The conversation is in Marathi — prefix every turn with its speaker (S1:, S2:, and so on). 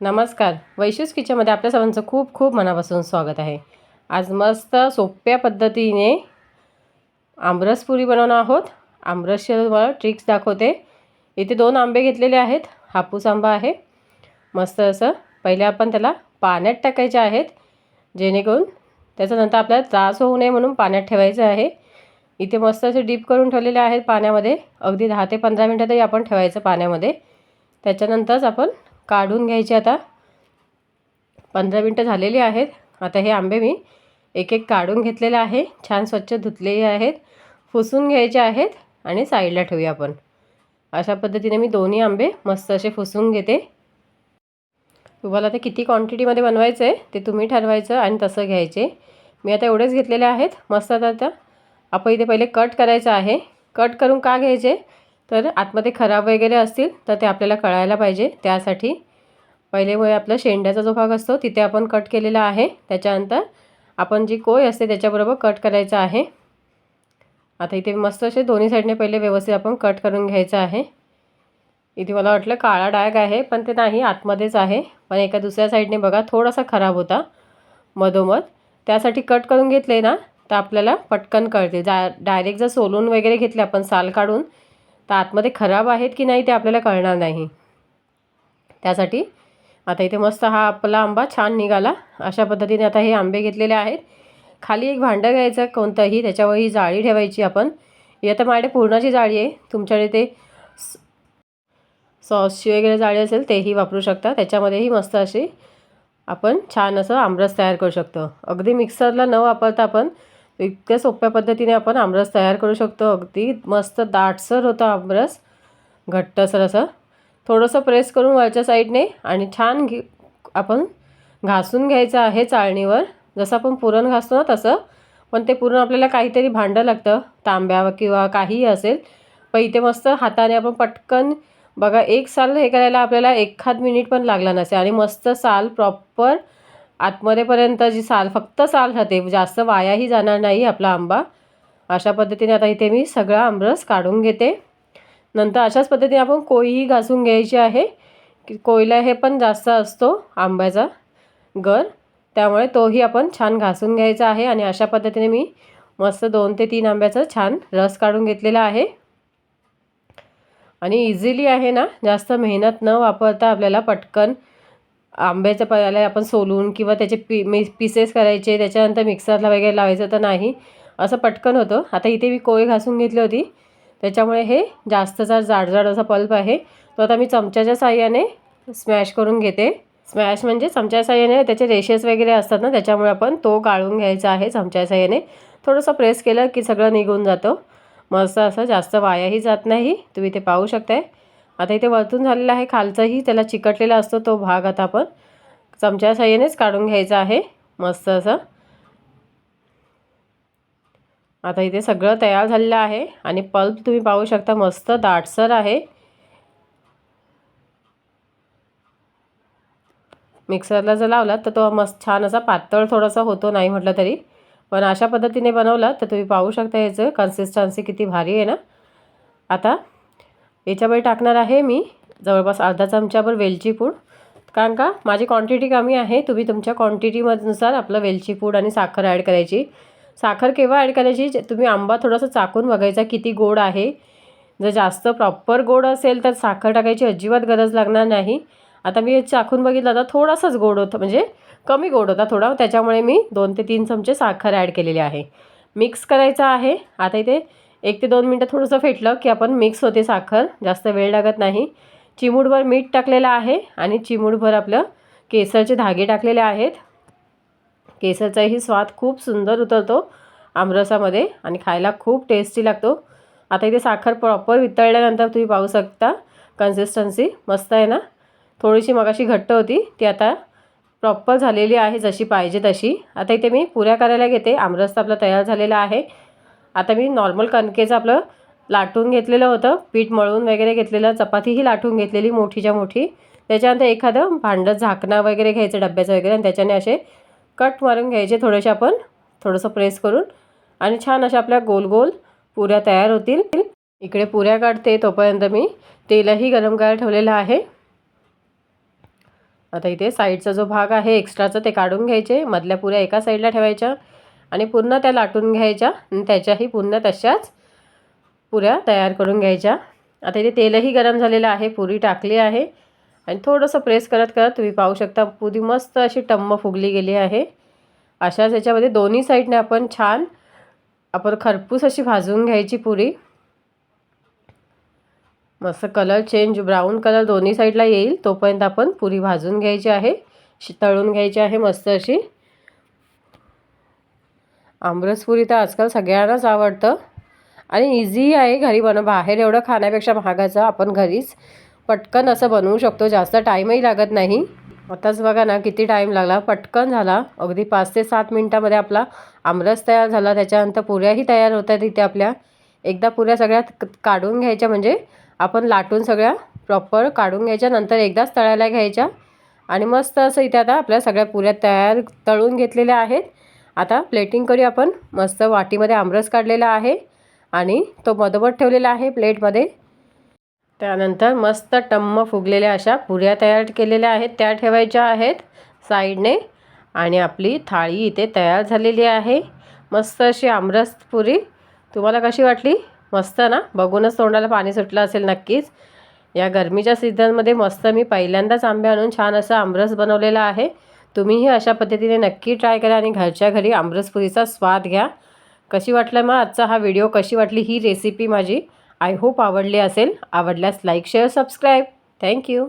S1: नमस्कार. वैशिष्ट किचनमध्ये आपल्या सर्वांचं खूप खूप मनापासून स्वागत आहे. आज मस्त सोप्या पद्धतीने आमरस पुरी बनवणार आहोत. आमरसचे तुम्हाला ट्रिक्स दाखवते. इथे दोन आंबे घेतलेले आहेत. हापूस आंबा आहे. मस्त असं. पहिले आपण त्याला पाण्यात टाकायचे आहेत. जेणेकरून त्याच्यानंतर आपल्याला त्रास होऊ नये म्हणून पाण्यात ठेवायचं आहे. इथे मस्त असे डीप करून ठेवलेले आहेत पाण्यामध्ये. अगदी दहा ते पंधरा मिनटं तरी आपण ठेवायचं पाण्यामध्ये. त्याच्यानंतरच आपण काढून घ्यायचे आता. पंधरा मिनटं झालेली आहेत. आता हे आंबे मी एक एक काढून घेतलेले आहे. छान स्वच्छ धुतलेले आहेत. फुसून घ्यायचे आहेत आणि साईडला ठेवूया आपण. अशा पद्धतीने मी दोन्ही आंबे मस्त असे फुसून घेते. तुम्हाला ते किती क्वांटिटीमध्ये बनवायचं आहे ते तुम्ही ठरवायचं आणि तसं घ्यायचे. मी आता एवढेच घेतलेले आहेत. मस्त आता आता. आपण इथे पहिले कट करायचं आहे. कट करून का घ्यायचे? तर आतमध्ये खराब वगैरे असतील तर ते आपल्याला कळायला पाहिजे. त्यासाठी पहिले वय आपला शेंड्याचा जो भाग असतो तिथे आपण कट केलेला आहे. त्याच्यानंतर आपण जी कोय असते त्याच्याबरोबर कट करायचं आहे. आता इथे मस्त असे दोन्ही साईडने पहिले व्यवस्थित आपण कट करून घ्यायचं आहे. इथे मला वाटलं काळा डाग आहे पण ते नाही आतमध्येच आहे. पण एका दुसऱ्या साईडने बघा थोडासा खराब होता मधोमध. त्यासाठी कट करून घेतले ना तर आपल्याला पटकन कळते. जा डायरेक्ट जर सोलून वगैरे घेतले आपण साल काढून तर आतमध्ये खराब आहेत की नाही ते आपल्याला कळणार नाही. त्यासाठी आता इथे मस्त हा आपला आंबा छान निघाला. अशा पद्धतीने आता हे आंबे घेतलेले आहेत. खाली एक भांडं घ्यायचं कोणतंही त्याच्यावर ही जाळी ठेवायची आपण. ही आता माझ्याकडे पूर्णाची जाळी आहे. तुमच्याकडे ते सॉसची वगैरे जाळी असेल तेही वापरू शकता. त्याच्यामध्येही मस्त अशी आपण छान असं आमरस तयार करू शकतो. अगदी मिक्सरला न वापरता आपण इतक्या सोप्या पद्धतीने आपण आमरस तयार करू शकतो. अगदी मस्त दाटसर होतं आमरस. घट्टसर असं. थोडंसं प्रेस करून वरच्या साईडने आणि छान घे आपण घासून घ्यायचं आहे चाळणीवर. जसं आपण पुरण घासतो ना तसं. पण ते पुरण आपल्याला काहीतरी भांडं लागतं. तांब्या किंवा काहीही असेल. पण इथे मस्त हाताने आपण पटकन बघा एक साल हे करायला आपल्याला एखाद मिनिट पण लागला नसेल. आणि मस्त साल प्रॉपर आतमध्येपर्यंत जी साल फक्त साल राहते जास्त वायाही जाणार नाही आपला आंबा. अशा पद्धतीने आता इथे मी सगळा आमरस काढून घेते. नंतर अशाच पद्धतीने आपण कोळीही घासून घ्यायची आहे. की कोयला हे पण जास्त असतो आंब्याचा गर त्यामुळे तोही आपण छान घासून घ्यायचा आहे आणि अशा पद्धतीने मी मस्त दोन ते तीन आंब्याचा छान रस काढून घेतलेला आहे. आणि इझिली आहे ना जास्त मेहनत न वापरता आपल्याला पटकन आंब्याच्या पायाला आपण सोलून किंवा त्याचे पी मी पीसेस करायचे त्याच्यानंतर मिक्सरला वगैरे लावायचं तर नाही. असं पटकन होतं. आता इथे मी कोय घासून घेतली होती. त्याच्यामुळे हे जास्तचा जाडजाड असा पल्प आहे. तो आता मी चमच्याच्या साह्याने स्मॅश करून घेते. स्मॅश म्हणजे चमच्या साह्याने त्याचे रेशेस वगैरे असतात ना त्याच्यामुळे आपण तो गाळून घ्यायचा आहे चमच्या साह्याने. थोडंसं प्रेस केलं की सगळं निघून जातं. मस्त असं जास्त वायाही जात नाही. तुम्ही ते पाहू शकताय. आता इथे वरतून झालेलं आहे खालचाही त्याला चिकटलेला असतो तो भाग आता आपण. चमच्या साह्यानेच काढून घ्यायचा आहे मस्त असं. आता इथे सगळं तयार झालेलं आहे आणि पल्प तुम्ही पाहू शकता मस्त दाटसर आहे. मिक्सरला जर लावला तर तो मस्त छान असा पातळ थोडासा होतो नाही म्हटलं तरी. पण अशा पद्धतीने बनवलं तर तुम्ही पाहू शकता याचं कन्सिस्टन्सी किती भारी आहे ना. आता याच्यामध्ये टाकणार आहे मी जवळपास अर्धा चमच्याभर वेलची पूड. कारण का? माझी क्वांटिटी कमी आहे तुम्ही तुमच्या क्वांटिटीमधनुसार आपलं वेलची पूड आणि साखर ॲड करायची. साखर केव्हा ॲड करायची? तुम्ही आंबा थोडासा चाकून बघायचा किती गोड आहे. जर जास्त प्रॉपर गोड असेल तर साखर टाकायची अजिबात गरज लागणार नाही. आता मी चाकून बघितलं तर थोडासाच गोड होतं म्हणजे कमी गोड होता थोडा. त्याच्यामुळे मी दोन ते तीन चमचे साखर ॲड केलेली आहे. मिक्स करायचं आहे. आता इथे एक ते दोन मिनटं थोडंसं फेटलं की आपण मिक्स होते साखर. जास्त वेळ लागत नाही. चिमूडभर मीठ टाकलेलं आहे आणि चिमूडभर आपलं केसरचे धागे टाकलेले आहेत. केसरचाही स्वाद खूप सुंदर उतरतो आमरसामध्ये आणि खायला खूप टेस्टी लागतो. आता इथे साखर प्रॉपर वितळल्यानंतर तुम्ही पाहू शकता. कन्सिस्टन्सी मस्त आहे ना? थोडीशी मगाशी घट्ट होती. ती आता प्रॉपर झालेली आहे जशी पाहिजे तशी. आता इथे मी पुऱ्या करायला घेते. आमरस आपलं तयार झालेला आहे. आता मी नॉर्मल कणकेचं आपलं लाटून घेतलेलं होतं. पीठ मळून वगैरे घेतलेलं चपातीही लाटून घेतलेली मोठीच्या मोठी. त्याच्यानंतर एखादं भांडं झाकणं वगैरे घ्यायचं डब्याचं वगैरे आणि त्याच्याने असे कट मारून घ्यायचे. थोडेसे आपण थोडंसं प्रेस करून आणि छान अशा आपल्या गोल गोल पुऱ्या तयार होतील. इकडे पुऱ्या काढते तोपर्यंत मी. तेलही गरम करायला ठेवलेलं आहे. आता इथे साईडचा जो भाग आहे एक्स्ट्राचा ते काढून घ्यायचे. मधल्या पुऱ्या एका साईडला ठेवायच्या. आणि पुन्हा त्या लाटून घ्यायच्या आणि त्याच्याही पुन्हा तशाच पुऱ्या तयार करून घ्यायच्या. आता इथे तेलही गरम झालेलं आहे पुरी टाकली आहे. आणि थोडंसं प्रेस करत करत तुम्ही पाहू शकता पुरी मस्त अशी टम्म फुगली गेली आहे. अशाच याच्यामध्ये दोन्ही साईडने आपण छान आपण खरपूस अशी भाजून घ्यायची पुरी. मस्त कलर चेंज ब्राऊन कलर दोन्ही साईडला येईल तोपर्यंत आपण पुरी भाजून घ्यायची आहे तळून घ्यायची आहे मस्त अशी. आमरसपुरी तर आजकाल सगळ्यांनाच आवडतं. आणि इझी आहे घरी बनव बाहेर एवढं खाण्यापेक्षा महागाचं आपण घरीच पटकन असं बनवू शकतो जास्त टाईमही लागत नाही. आताच बघा ना किती टाईम लागला पटकन झाला. अगदी पाच ते सात मिनटामध्ये आपला आमरस तयार झाला. त्याच्यानंतर पुऱ्याही तयार होत आहेत इथे आपल्या. एकदा पुऱ्या सगळ्या काढून घ्यायच्या म्हणजे आपण लाटून सगळ्या प्रॉपर काढून घ्यायच्या नंतर एकदाच तळायला घ्यायच्या. आणि मस्त असं इथे आता आपल्या सगळ्या पुऱ्या तयार तळून घेतलेल्या आहेत. आता प्लेटिंग करूया आपण. मस्त वाटीमध्ये आमरस काढलेला आहे आणि तो मधोमध ठेवलेला आहे प्लेटमध्ये. त्यानंतर मस्त टम्म फुगलेल्या अशा पुऱ्या तयार केलेल्या आहेत. त्या ठेवायच्या आहेत साईडने आणि आपली थाळी इथे तयार झालेली आहे. मस्त अशी आमरस पुरी. तुम्हाला कशी वाटली? मस्त ना? बघूनच तोंडाला पाणी सुटलं असेल नक्कीच. या गरमीच्या सीझनमध्ये मस्त मी पहिल्यांदाच आंबे आणून छान असं आमरस बनवलेला आहे. तुम्हीही अशा पद्धतीने नक्की ट्राय करा आणि घरच्या घरी आमरसपुरीचा स्वाद घ्या. कशी वाटलं मग आजचा हा व्हिडिओ कशी वाटली ही रेसिपी माझी? आय होप आवडली असेल. आवडल्यास लाईक शेअर सबस्क्राईब थँक्यू